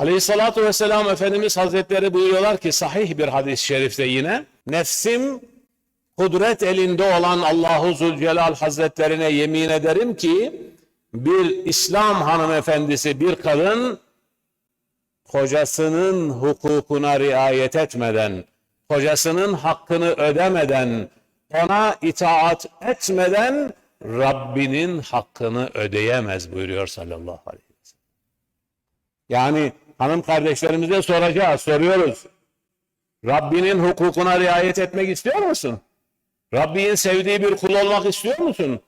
Aleyhissalatu vesselam Efendimiz Hazretleri buyuruyorlar ki sahih bir hadis-i şerifte yine nefsim kudret elinde olan Allahu Zülcelal Hazretlerine yemin ederim ki bir İslam hanımefendisi bir kadın kocasının hukukuna riayet etmeden, kocasının hakkını ödemeden, ona itaat etmeden Rabbinin hakkını ödeyemez buyuruyor sallallahu aleyhi ve sellem. Yani hanım kardeşlerimize soracağız, soruyoruz. Rabbinin hukukuna riayet etmek istiyor musun? Rabbinin sevdiği bir kul olmak istiyor musun?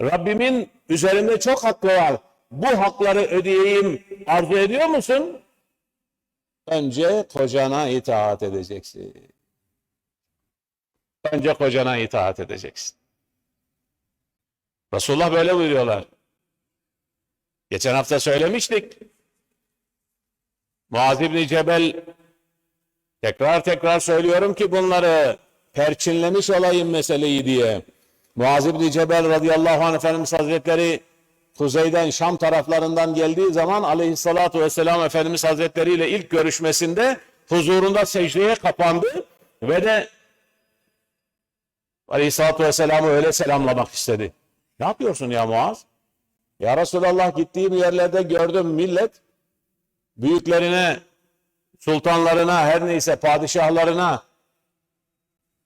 Rabbimin üzerinde çok hakkı var. Bu hakları ödeyeyim arzu ediyor musun? Önce kocana itaat edeceksin. Önce kocana itaat edeceksin. Resulullah böyle buyuruyorlar. Geçen hafta söylemiştik. Muaz İbni Cebel tekrar tekrar söylüyorum ki bunları perçinlemiş olayım meseleyi diye. Muaz İbni Cebel radıyallahu anh Efendimiz Hazretleri kuzeyden Şam taraflarından geldiği zaman aleyhissalatu vesselam Efendimiz Hazretleri ile ilk görüşmesinde huzurunda secdeye kapandı ve de aleyhissalatu vesselam'ı öyle selamlamak istedi. Ne yapıyorsun ya Muaz? Ya Resulallah gittiğim yerlerde gördüm millet büyüklerine, sultanlarına, her neyse padişahlarına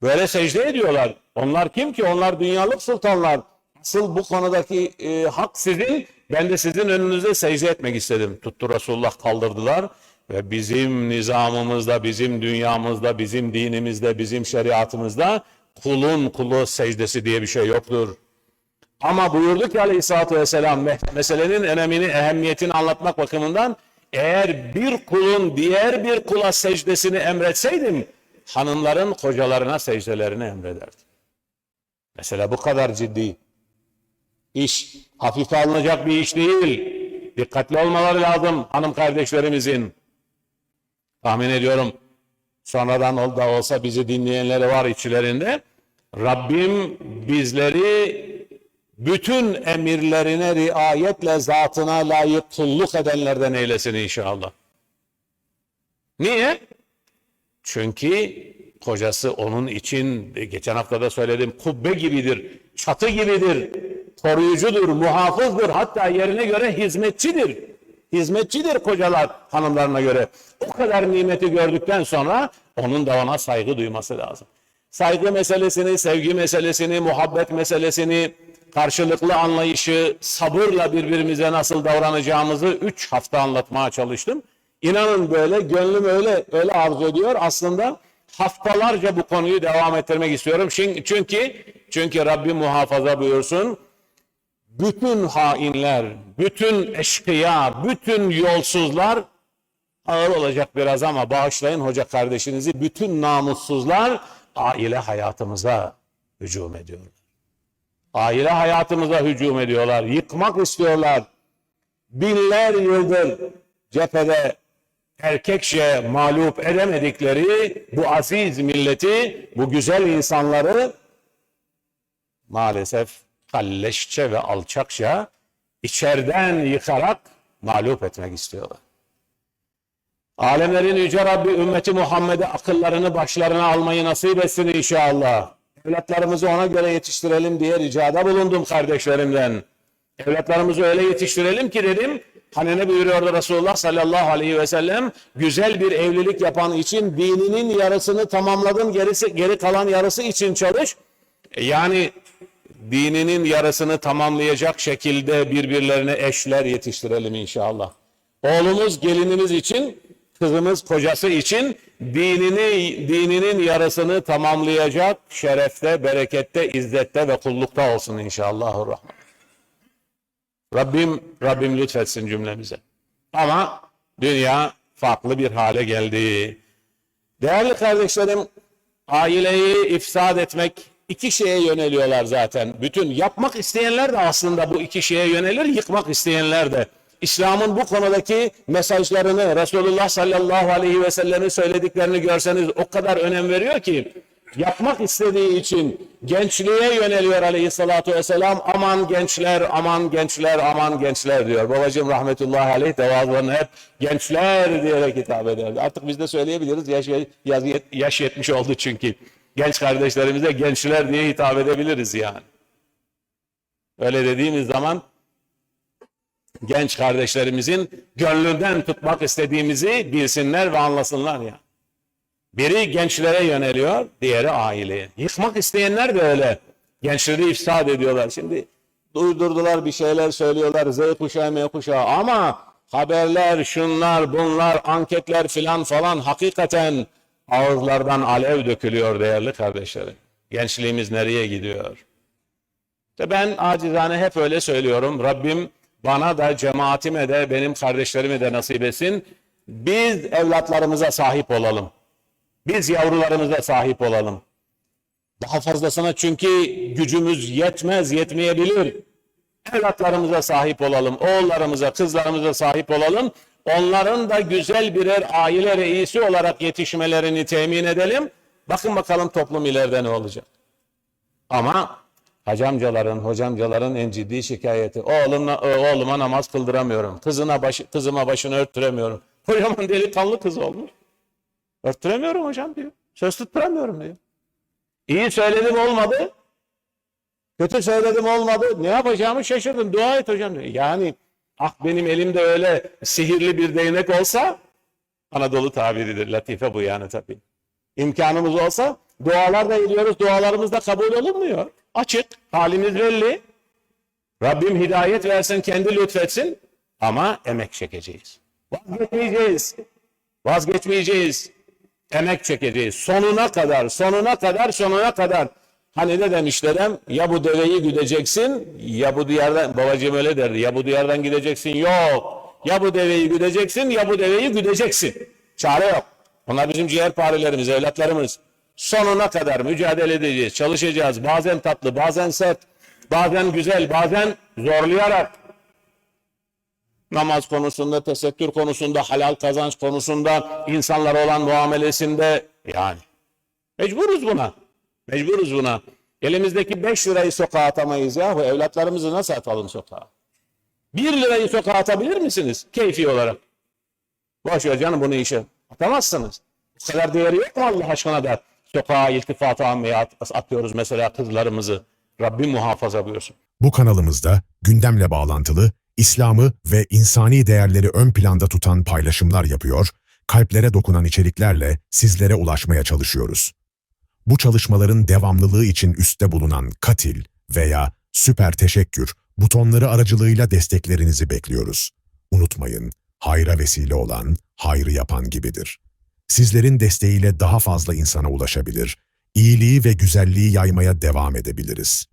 böyle secde ediyorlar. Onlar kim ki? Onlar dünyalık sultanlar. Asıl bu konudaki e, hak sizin. Ben de sizin önünüzde secde etmek istedim. Tuttu Resulullah kaldırdılar ve bizim nizamımızda, bizim dünyamızda, bizim dinimizde, bizim şeriatımızda kulun kulu secdesi diye bir şey yoktur. Ama buyurdu ki aleyhissalatü vesselam meselenin önemini, ehemmiyetini anlatmak bakımından eğer bir kulun diğer bir kula secdesini emretseydim hanımların kocalarına secdelerini emrederdim. Mesela bu kadar ciddi. İş hafife alınacak bir iş değil. Dikkatli olmaları lazım hanım kardeşlerimizin. Tahmin ediyorum sonradan da olsa bizi dinleyenleri var içlerinde. Rabbim bizleri bütün emirlerine riayetle zatına layık kulluk edenlerden eylesin inşallah. Niye? Çünkü kocası onun için geçen hafta da söyledim kubbe gibidir, çatı gibidir, koruyucudur, muhafızdır, hatta yerine göre hizmetçidir. Hizmetçidir kocalar hanımlarına göre. O kadar nimeti gördükten sonra onun da ona saygı duyması lazım. Saygı meselesini, sevgi meselesini, muhabbet meselesini, karşılıklı anlayışı, sabırla birbirimize nasıl davranacağımızı üç hafta anlatmaya çalıştım. İnanın böyle, gönlüm öyle öyle arzu ediyor. Aslında haftalarca bu konuyu devam ettirmek istiyorum. Çünkü çünkü Rabbim muhafaza buyursun. Bütün hainler, bütün eşkıya, bütün yolsuzlar ağır olacak biraz ama bağışlayın hoca kardeşinizi. Bütün namussuzlar aile hayatımıza hücum ediyorlar. Aile hayatımıza hücum ediyorlar. Yıkmak istiyorlar. Binler yıldır cephede erkekçe mağlup edemedikleri bu aziz milleti, bu güzel insanları maalesef kalleşçe ve alçakça içeriden yıkarak mağlup etmek istiyorlar. Alemlerin Yüce Rabbi ümmeti Muhammed'e akıllarını başlarına almayı nasip etsin inşallah. Evlatlarımızı ona göre yetiştirelim diye ricada bulundum kardeşlerimden. Evlatlarımızı öyle yetiştirelim ki dedim, hani ne buyuruyordu Resulullah sallallahu aleyhi ve sellem, güzel bir evlilik yapan için dininin yarısını tamamladın, gerisi, geri kalan yarısı için çalış. Yani dininin yarısını tamamlayacak şekilde birbirlerine eşler yetiştirelim inşallah. Oğlumuz gelinimiz için, kızımız kocası için dinini dininin yarısını tamamlayacak şerefte, berekette, izzette ve kullukta olsun inşallahurrahman. Rabbim Rabbim lütfetsin cümlemize. Ama dünya farklı bir hale geldi. Değerli kardeşlerim, aileyi ifsad etmek iki şeye yöneliyorlar zaten. Bütün yapmak isteyenler de aslında bu iki şeye yönelir, yıkmak isteyenler de. İslam'ın bu konudaki mesajlarını Resulullah sallallahu aleyhi ve sellem'in söylediklerini görseniz o kadar önem veriyor ki yapmak istediği için gençliğe yöneliyor aleyhissalatu vesselam. Aman gençler, aman gençler, aman gençler diyor. Babacığım rahmetullahi aleyh de vaazlarına hep gençler diyerek hitap ederdi. Artık biz de söyleyebiliriz. Yaş, yaş, yaş yetmiş oldu çünkü. Genç kardeşlerimize gençler diye hitap edebiliriz yani. Öyle dediğimiz zaman genç kardeşlerimizin gönlünden tutmak istediğimizi bilsinler ve anlasınlar ya. Biri gençlere yöneliyor, diğeri aileye. Yıkmak isteyenler de öyle. Gençleri ifsad ediyorlar. Şimdi duydurdular bir şeyler söylüyorlar. Z kuşağı, M kuşağı ama haberler, şunlar, bunlar, anketler filan falan hakikaten ağızlardan alev dökülüyor değerli kardeşlerim. Gençliğimiz nereye gidiyor? İşte ben acizane hep öyle söylüyorum. Rabbim bana da cemaatime de benim kardeşlerime de nasip etsin. Biz evlatlarımıza sahip olalım. Biz yavrularımıza sahip olalım. Daha fazlasına çünkü gücümüz yetmez, yetmeyebilir. Evlatlarımıza sahip olalım, oğullarımıza, kızlarımıza sahip olalım. Onların da güzel birer aile reisi olarak yetişmelerini temin edelim. Bakın bakalım toplum ileride ne olacak. Ama hacamcaların, hocamcaların en ciddi şikayeti. Oğlumla, oğluma namaz kıldıramıyorum. Kızına başı, kızıma başını örttüremiyorum. Kocaman delikanlı kız olmuş. Örttüremiyorum hocam diyor. Söz tutturamıyorum diyor. İyi söyledim olmadı. Kötü söyledim olmadı. Ne yapacağımı şaşırdım. Dua et hocam diyor. Yani ah benim elimde öyle sihirli bir değnek olsa Anadolu tabiridir. Latife bu yani tabii. İmkanımız olsa dualar da ediyoruz. Dualarımız da kabul olunmuyor. Açık. Halimiz belli. Rabbim hidayet versin, kendi lütfetsin. Ama emek çekeceğiz. Vazgeçmeyeceğiz. Vazgeçmeyeceğiz. Emek çekeceğiz. Sonuna kadar, sonuna kadar, sonuna kadar. Hani ne demiş dedem? Ya bu deveyi güdeceksin, ya bu diyardan, babacığım öyle derdi, ya bu diyardan gideceksin, yok. Ya bu deveyi güdeceksin, ya bu deveyi güdeceksin. Çare yok. Onlar bizim ciğerparelerimiz, evlatlarımız. Sonuna kadar mücadele edeceğiz, çalışacağız. Bazen tatlı, bazen sert, bazen güzel, bazen zorlayarak. Namaz konusunda, tesettür konusunda, halal kazanç konusunda, insanlara olan muamelesinde yani. Mecburuz buna. Mecburuz buna. Elimizdeki 5 lirayı sokağa atamayız yahu. Evlatlarımızı nasıl atalım sokağa? 1 lirayı sokağa atabilir misiniz? Keyfi olarak. Boş ver canım bunu işe. Atamazsınız. Bu kadar değeri yok mu Allah aşkına da sokağa iltifata almaya at- atıyoruz mesela kızlarımızı. Rabbim muhafaza buyursun. Bu kanalımızda gündemle bağlantılı, İslam'ı ve insani değerleri ön planda tutan paylaşımlar yapıyor, kalplere dokunan içeriklerle sizlere ulaşmaya çalışıyoruz. Bu çalışmaların devamlılığı için üstte bulunan katil veya süper teşekkür butonları aracılığıyla desteklerinizi bekliyoruz. Unutmayın, hayra vesile olan, hayrı yapan gibidir. Sizlerin desteğiyle daha fazla insana ulaşabilir, iyiliği ve güzelliği yaymaya devam edebiliriz.